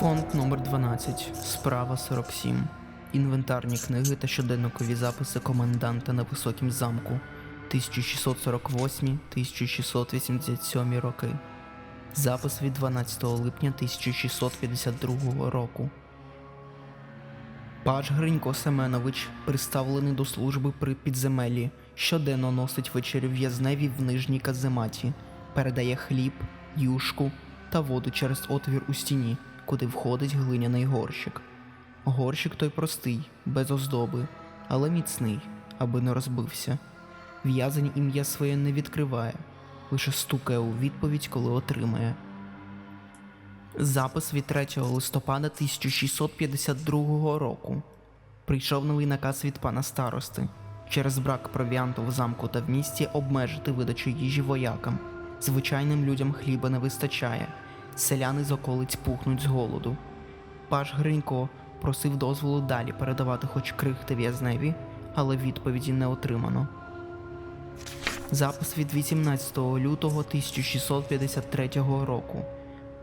Фонд номер 12, справа 47. Інвентарні книги та щоденникові записи коменданта на високім замку 1648-1687 роки. Запис від 12 липня 1652 року. Паж Гринько Семенович, приставлений до служби при підземеллі, щоденно носить вечері в'язневі в нижній казематі, передає хліб, юшку та воду через отвір у стіні, куди входить глиняний горщик. Горщик той простий, без оздоби, але міцний, аби не розбився. В'язень ім'я своє не відкриває, лише стукає у відповідь, коли отримає. Запис від 3 листопада 1652 року. Прийшов новий наказ від пана старости через брак провіанту в замку та в місті обмежити видачу їжі воякам. Звичайним людям хліба не вистачає. Селяни з околиць пухнуть з голоду. Паш Гринько просив дозволу далі передавати хоч крихти в'язневі, але відповіді не отримано. Запис від 18 лютого 1653 року.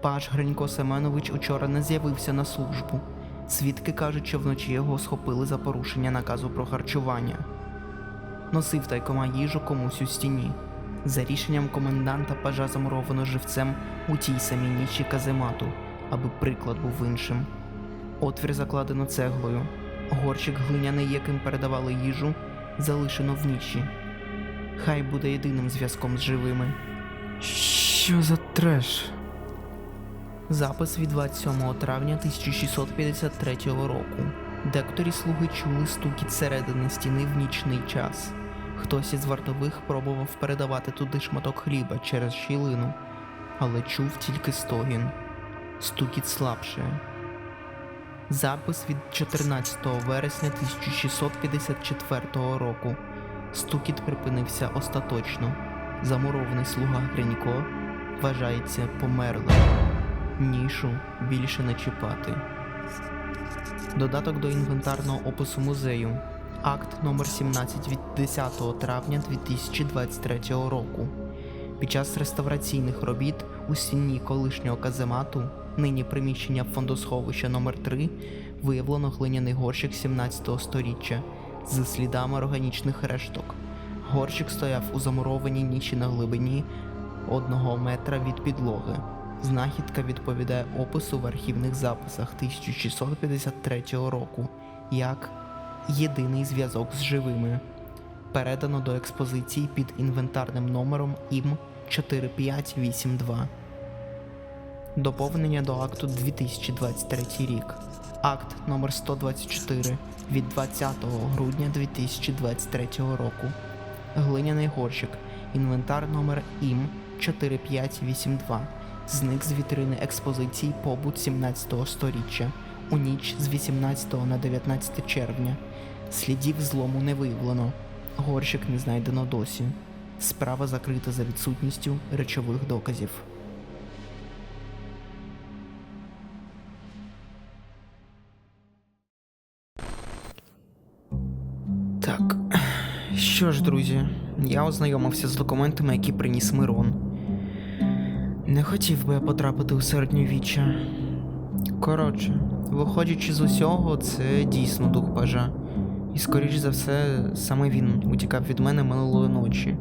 Паш Гринько Семенович учора не з'явився на службу. Свідки кажуть, що вночі його схопили за порушення наказу про харчування. Носив тайкома їжу комусь у стіні. За рішенням коменданта пажа замуровано живцем у тій самій нічі каземату, аби приклад був іншим. Отвір закладено цеглою. Горщик глиняний, яким передавали їжу, залишено в нічі. Хай буде єдиним зв'язком з живими. Що за треш? Запис від 27 травня 1653 року. Декторі слуги чули стукіт середини стіни в нічний час. Хтось із вартових пробував передавати туди шматок хліба через щілину, але чув тільки стогін. Стукіт слабше. Запис від 14 вересня 1654 року. Стукіт припинився остаточно. Замурований слуга Гринько вважається померлим. Нішу більше не чіпати. Додаток до інвентарного опису музею. Акт номер 17 від 10 травня 2023 року. Під час реставраційних робіт у стіні колишнього каземату, нині приміщення фондосховища номер 3 виявлено глиняний горщик 17 століття з слідами органічних решток. Горщик стояв у замурованій ніші на глибині одного метра від підлоги. Знахідка відповідає опису в архівних записах 1653 року як єдиний зв'язок з живими. Передано до експозиції під інвентарним номером ІМ 4582. Доповнення до акту 2023 рік. Акт номер 124 від 20 грудня 2023 року. Глиняний горщик. Інвентар номер ІМ 4582. Зник з вітрини експозиції побут 17 століття у ніч з 18 на 19 червня. Слідів злому не виявлено. Горщик не знайдено досі. Справа закрита за відсутністю речових доказів. Так, що ж, друзі, я ознайомився з документами, які приніс Мирон. Не хотів би я потрапити у середньовіччя. Коротше, виходячи з усього, це дійсно дух пажа. І скоріш за все, саме він утікав від мене минулої ночі.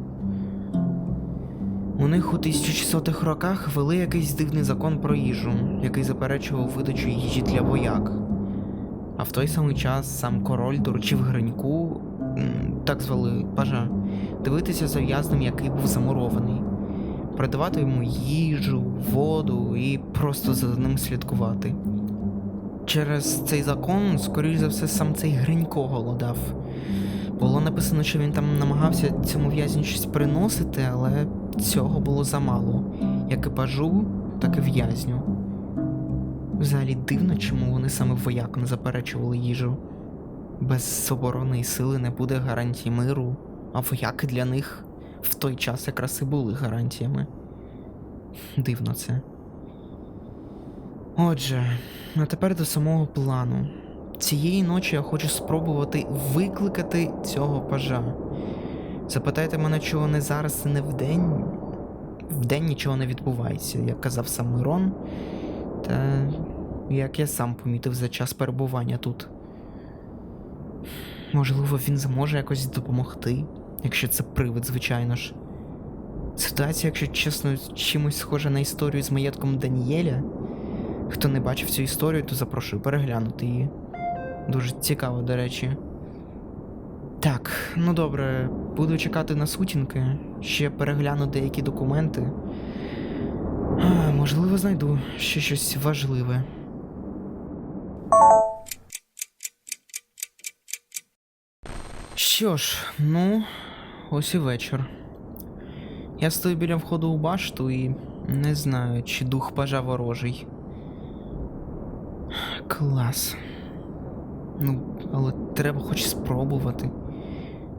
У них у 1600-х роках вели якийсь дивний закон про їжу, який заперечував видачу їжі для вояк. А в той самий час сам король доручив Гриньку, так звали пажа, дивитися за в'язнем, який був замурований, передавати йому їжу, воду і просто за ним слідкувати. Через цей закон, скоріш за все, сам цей Гринько голодав. Було написано, що він там намагався цьому в'язню щось приносити, але цього було замало. Як і пажу, так і в'язню. Взагалі дивно, чому вони саме воякам заперечували їжу. Без оборонної сили не буде гарантій миру, а вояки для них в той час якраз і були гарантіями. Дивно це. Отже, а тепер до самого плану. Цієї ночі я хочу спробувати викликати цього пажа. Запитайте мене, чого не зараз не вдень. Вдень нічого не відбувається, як казав сам Мирон. Та як я сам помітив за час перебування тут. Можливо, він зможе якось допомогти, якщо це привид, звичайно ж. Ситуація, якщо чесно, чимось схожа на історію з маєтком Даніеля. Хто не бачив цю історію, то запрошую переглянути її. Дуже цікаво, до речі. Так, ну добре, буду чекати на сутінки, ще перегляну деякі документи. А, можливо, знайду ще щось важливе. Що ж, ну, ось і вечір. Я стою біля входу у башту і не знаю, чи дух пажа ворожий. Клас. Ну, але треба хоч спробувати.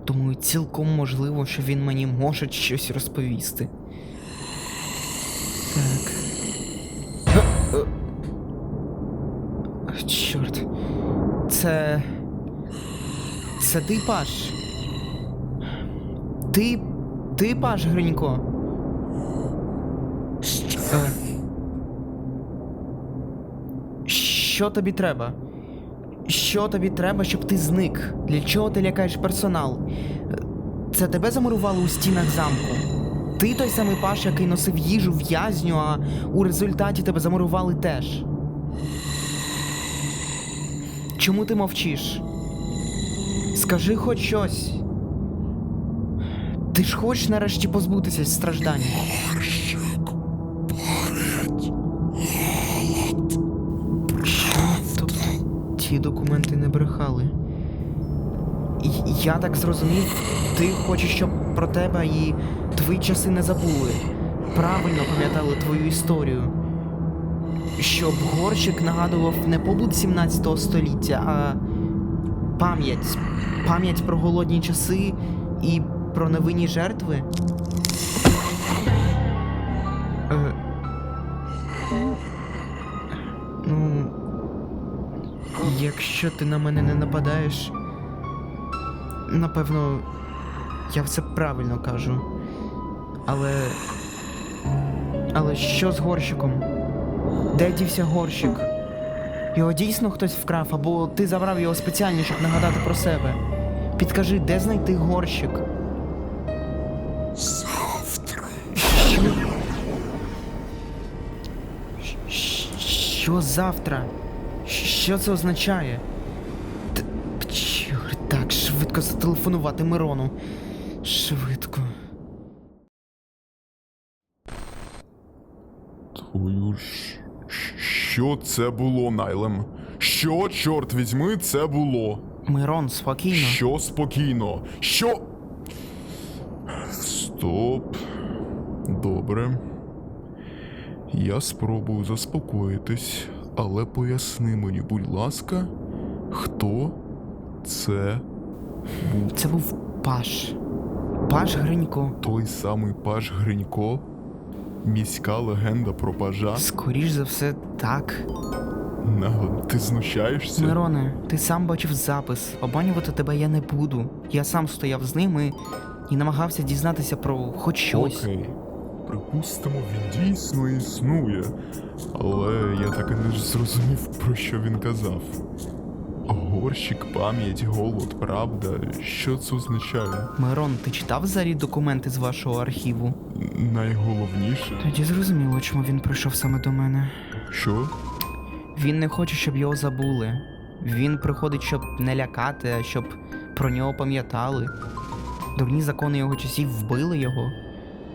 Думаю, цілком можливо, що він мені може щось розповісти. Так. Е, е. Чорт. Це. Це ти паш. Ти. Ти паш, Гринько. Е. Що тобі треба? Що тобі треба, щоб ти зник? Для чого ти лякаєш персонал? Це тебе замурували у стінах замку? Ти той самий паш, який носив їжу в'язню, а у результаті тебе замурували теж. Чому ти мовчиш? Скажи хоч щось. Ти ж хочеш нарешті позбутися страждань. Ті документи не брехали. Я так зрозумів, ти хочеш, щоб про тебе і твої часи не забули. Правильно пам'ятали твою історію. Щоб горщик нагадував не побут 17 століття, а пам'ять. Пам'ять про голодні часи і про невинні жертви. Якщо ти на мене не нападаєш. Напевно, я все правильно кажу. Але. Але що з горщиком? Де дівся горщик? Його дійсно хтось вкрав, або ти забрав його спеціально, щоб нагадати про себе. Підкажи, де знайти горщик? Завтра. Що? Що завтра? Що це означає? Т- Чорт, так, швидко зателефонувати Мирону. Швидко. Твою ж. Що це було, Найлем? Що, чорт візьми, це було? Мирон, спокійно. Що спокійно? Що? Стоп. Добре. Я спробую заспокоїтись, але поясни мені, будь ласка, хто це був Це був Паш. Паш Гринько. той самий паж Гринько? Міська легенда про пажа? Скоріш за все, так. Нагло, ти знущаєшся? Мироне, ти сам бачив запис. Обманювати тебе я не буду. Я сам стояв з ними і намагався дізнатися про хоч щось. Окей. Припустимо, він дійсно існує. Але я так і не зрозумів, про що він казав. Горщик, пам'ять, голод, правда. Що це означає? Мирон, ти читав взагалі документи з вашого архіву? Найголовніше, Тоді зрозуміло, чому він прийшов саме до мене. що? Він не хоче, щоб його забули. Він приходить, щоб не лякати, а щоб про нього пам'ятали. Дурні закони його часів вбили його.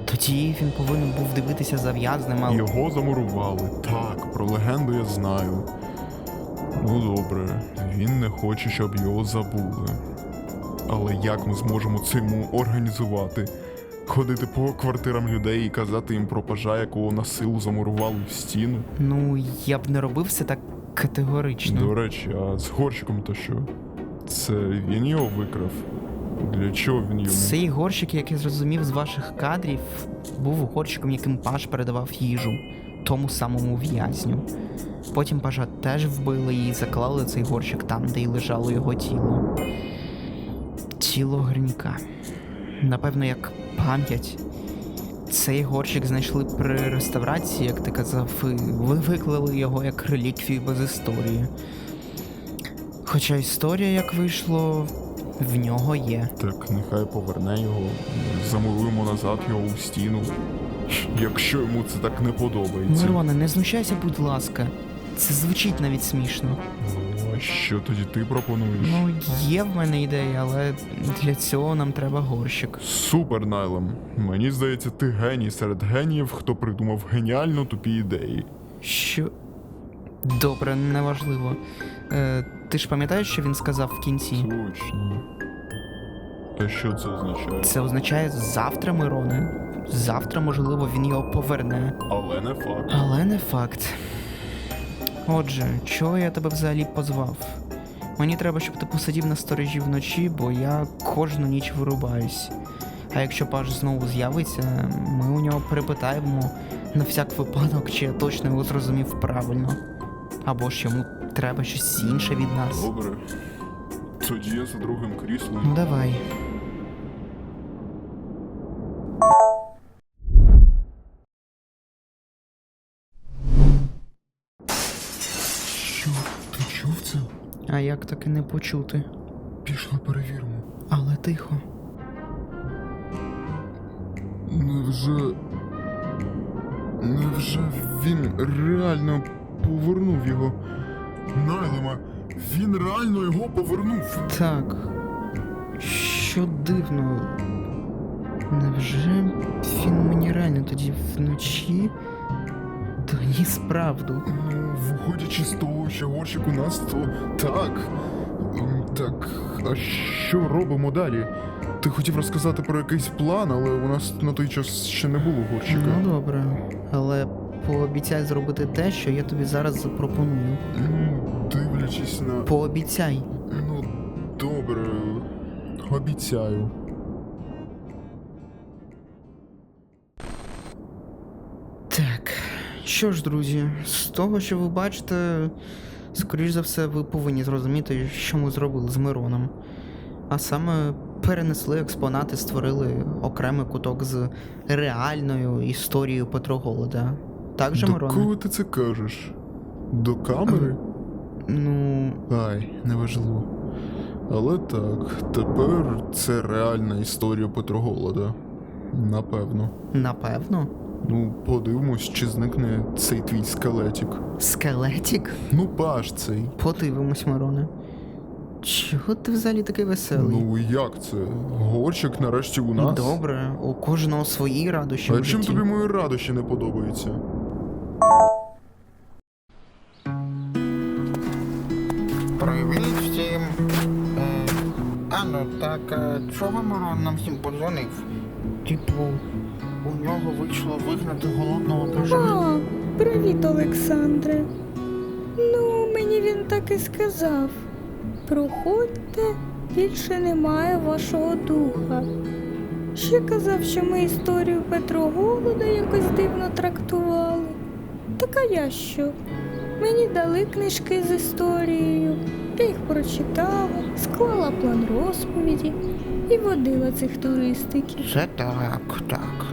Тоді він повинен був дивитися за в'язнем, але Його замурували. Так, про легенду я знаю. Ну добре, він не хоче, щоб його забули. Але як ми зможемо це йому організувати? Ходити по квартирам людей і казати їм про пажа, якого на силу замурували в стіну? ну я б не робив це так категорично. До речі, а з горщиком то що? Це він його викрав? Для чого він йому? Цей горщик, як я зрозумів з ваших кадрів, був горщиком, яким паш передавав їжу тому самому в'язню. Потім пажа теж вбили і заклали цей горщик там, де й лежало його тіло. Тіло Гринька. Напевно, як пам'ять. цей горщик знайшли при реставрації, як ти казав, і ви виклали його як реліквію без історії. Хоча історія, як вийшло, в нього є. Так нехай поверне його, замуруємо назад його у стіну. Якщо йому це так не подобається. Мироне, не знущайся, будь ласка. Це звучить навіть смішно. Ну, а що тоді ти пропонуєш? Ну, є в мене ідея, але для цього нам треба горщик. Супер, Найлем. Мені здається, ти геній серед геніїв, хто придумав геніально тупі ідеї. Що. Добре, неважливо. Е, ти ж пам'ятаєш, що він сказав в кінці? Точно. А що це означає? Це означає завтра, Мироне. Завтра, можливо, він його поверне. Але не факт. Але не факт. Отже, чого я тебе взагалі позвав? Мені треба, щоб ти посидів на сторожі вночі, бо я кожну ніч вирубаюсь. А якщо паж знову з'явиться, ми у нього перепитаємо на всяк випадок, чи я точно його зрозумів правильно. Або ж йому треба щось інше від нас. Добре. Тоді я за другим Ну кріслом. давай. Що? Ти чув це? А як таки не почути? Пішли перевіримо. Але тихо. Невже. Невже він реально повернув його? Найлема, він реально його повернув. Так. Що дивно. Невже він мені реально тоді вночі доніс правду? Ну, виходячи з того, що горщик у нас, то так. Так, а що робимо далі? Ти хотів розказати про якийсь план, але у нас на той час ще не було горщика. Ну добре, але пообіцяй зробити те, що я тобі зараз запропоную. Ну, дивлячись на. Пообіцяй. Ну, добре. Обіцяю. Так. Що ж, друзі, з того, що ви бачите, скоріш за все, ви повинні зрозуміти, що ми зробили з Мироном. А саме перенесли експонати, створили окремий куток з реальною історією Петро Голода. Так же, До Мироне? кого ти це кажеш? До камери? Ну, Ай, неважливо. Але так, тепер це реальна історія Петроголода. Напевно. напевно. Ну, подивимось, чи зникне цей твій скелетик. Скелетик? Ну, паш цей. Подивимось, Мироне. Чого ти взагалі такий веселий? Ну як це? Горщик нарешті у нас. Добре, у кожного свої радощі А в чим житті. тобі мої радощі не подобаються? А ну так, е, чого Мирон нам всім подзвонив? Типу, у нього вийшло вигнати голодного пажа. О, привіт, Олександре. Ну, мені він так і сказав. Проходьте, більше немає вашого духа. Ще казав, що ми історію Петро Голода якось дивно трактували. Так а я що? Мені дали книжки з історією, я їх прочитала, склала план розповіді і водила цих туристиків. Це так, так.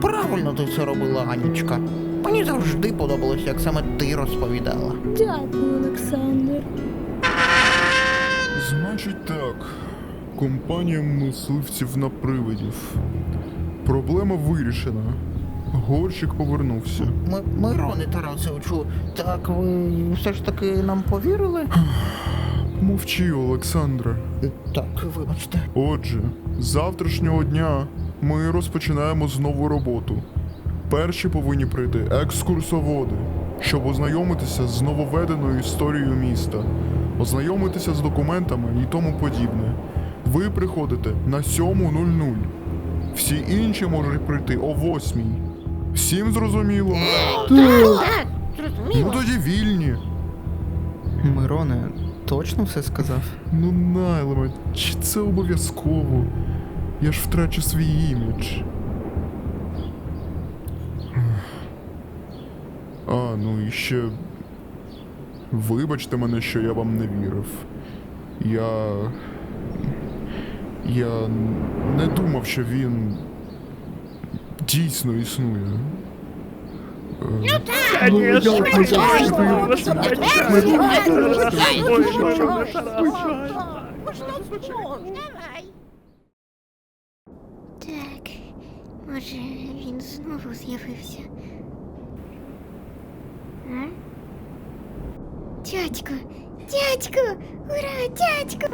Правильно ти це робила, Анічка. Мені завжди подобалось, як саме ти розповідала. Дякую, Олександр. Значить так. Компанія мисливців на привидів. Проблема вирішена. Горщик повернувся. Ми, Мироне Тарасовичу, так ви все ж таки нам повірили? Мовчи, Олександре. Так, вибачте. Отже, з завтрашнього дня ми розпочинаємо знову роботу. Перші повинні прийти екскурсоводи, щоб ознайомитися з нововведеною історією міста, ознайомитися з документами і тому подібне. Ви приходите на 7.00. Всі інші можуть прийти о 8. Всім зрозуміло? Так, Ну тоді вільні. Мироне, точно все сказав? Ну, найлема, чи це обов'язково? Я ж втрачу свій імідж. А, ну і ще. Вибачте мене, що я вам не вірив. Я. Я не думав, що він. дійсно існує. Е, Так, може він знову з'явився. А? Дядько! Дядько! Ура, дядько!